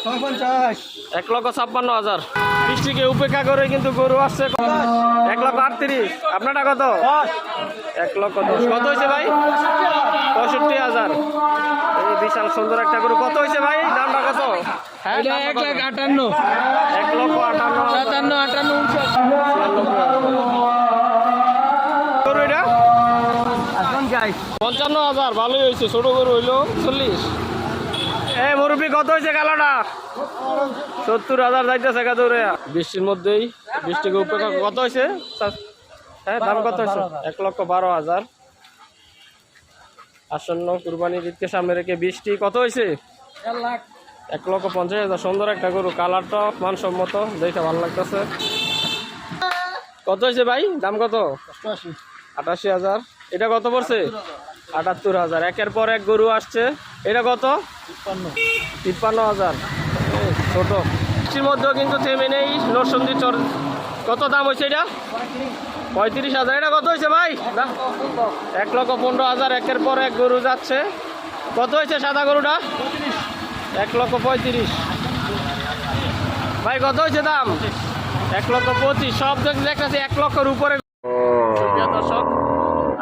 এক লক্ষ ছাপ্পান্ন হাজার। বৃষ্টিকে উপেক্ষা করে কিন্তু গরু আসছে। এক লক্ষ আটত্রিশ। আপনারটা কত? এক লক্ষ দশ। কত হয়েছে ভাই? পঁয়ষট্টি হাজার। এই বিশাল সুন্দর একটা গরু। কত হয়েছে ভাই? দামটা কত? হ্যাঁ এক লাখ আটান্ন। এক লক্ষ আটান্ন। সাতান্ন আটান্ন গরু এটা? পঞ্চান্ন হাজার। ভালোই হয়েছে। ছোট গরু হইল চল্লিশ। এ মুরব্বী কত হয়েছে কালোটা? সত্তর হাজার যাইতেছে গা দৌড়ে বৃষ্টির মধ্যেই বৃষ্টিকে উপেক্ষা কত হয়েছে? হ্যাঁ দাম কত হয়েছে? এক লক্ষ বারো হাজার। আসন্ন কুরবানির ঈদকে সামনে রেখে বৃষ্টি কত হয়েছে? এক লক্ষ পঞ্চাশ হাজার। সুন্দর একটা গরু। কালারটা মানসম্মত। দেখে ভালো লাগতেছে। কত হয়েছে ভাই? দাম কত? আটাশি হাজার। এটা কত পড়ছে? আটাত্তর হাজার। একের পর এক গরু আসছে। এটা কত? তিপ্পান্ন হাজার। ছোট। বৃষ্টির মধ্যেও কিন্তু থেমে নেই নরসন্দি চর। কত দাম হয়েছে এটা? পঁয়ত্রিশ হাজার। এটা কত হয়েছে ভাই? এক লক্ষ পনেরো হাজার। একের পর এক গরু যাচ্ছে। কত হয়েছে সাদা গরুটা? এক লক্ষ পঁয়ত্রিশ। ভাই, কত হয়েছে দাম? এক লক্ষ পঁচিশ। সব দেখতেছি এক লক্ষর উপরে। দর্শক,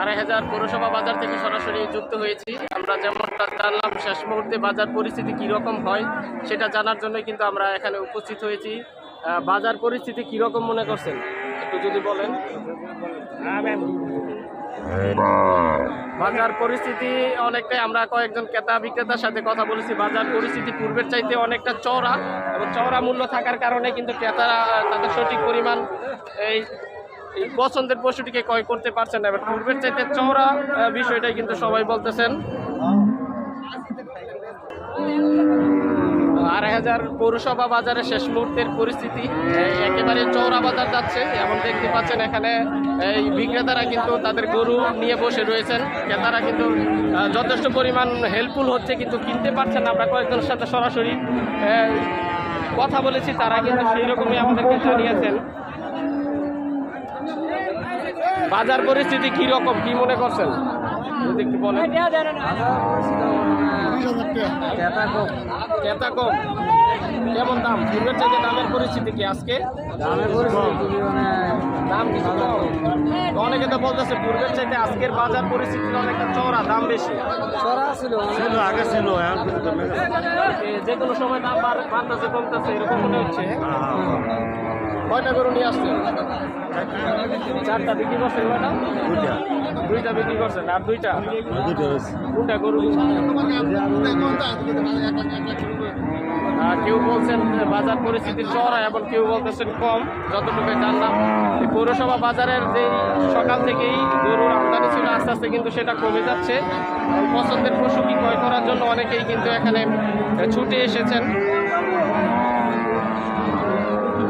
আড়াই হাজার পৌরসভা বাজার থেকে সরাসরি যুক্ত হয়েছি। আমরা যেমনটা জানলাম শেষ মুহূর্তে বাজার পরিস্থিতি কীরকম হয় সেটা জানার জন্য কিন্তু আমরা এখানে উপস্থিত হয়েছি। বাজার পরিস্থিতি কীরকম মনে করছেন? একটু যদি বলেন। বাজার পরিস্থিতি অনেকটাই আমরা কয়েকজন ক্রেতা বিক্রেতার সাথে কথা বলেছি। বাজার পরিস্থিতি পূর্বের চাইতে অনেকটা চওড়া এবং চওড়া মূল্য থাকার কারণে কিন্তু ক্রেতারা তাদের সঠিক পরিমাণ এই এই পছন্দের পশুটিকে ক্রয় করতে পারছেন না। এবার পূর্বের চাইতে চওড়া বিষয়টাই কিন্তু সবাই বলতেছেন। আড়াই হাজার পৌরসভা বাজারে শেষ মুহূর্তের পরিস্থিতি একেবারে চৌরা বাজার যাচ্ছে এমন দেখতে পাচ্ছেন এখানে এই বিক্রেতারা কিন্তু তাদের গরু নিয়ে বসে রয়েছেন। ক্রেতারা কিন্তু যথেষ্ট পরিমাণ হেল্পফুল হচ্ছে, কিন্তু কিনতে পারছেন আমরা কয়েকজনের সাথে সরাসরি কথা বলেছি, তারা কিন্তু সেই রকমই আমাদেরকে জানিয়েছেন। বাজার পরিস্থিতি কি রকম, কি মনে করছেন? যদি একটু বলেন। ক্রেতা কম কেমন দাম? পূর্বের চাইতে দামের পরিস্থিতি কি আজকে? দাম কিছু কম। অনেকে তো বলতেছে পূর্বের চাইতে আজকের বাজার পরিস্থিতি অনেকটা চড়া দাম বেশি। আগে ছিল এ, যে কোনো সময় দাম বাড়- বাড়তেছে কমতেছে এরকম মনে হচ্ছে। কয়টা গরু নিয়ে আসছেন চারটা বিক্রি করছেন কয়টা? দুইটা। বিক্রি করছেন আর দুইটা? কোনটা গরু কেউ বলছেন বাজার পরিস্থিতি চড়া এবং কেউ বলতেছেন কম। যতটুকু জানলাম পৌরসভা বাজারের যে সকাল থেকেই গরুর আমদানি ছিল আস্তে আস্তে কিন্তু সেটা কমে যাচ্ছে। পছন্দের পশু কি ক্রয় করার জন্য অনেকেই কিন্তু এখানে ছুটে এসেছেন।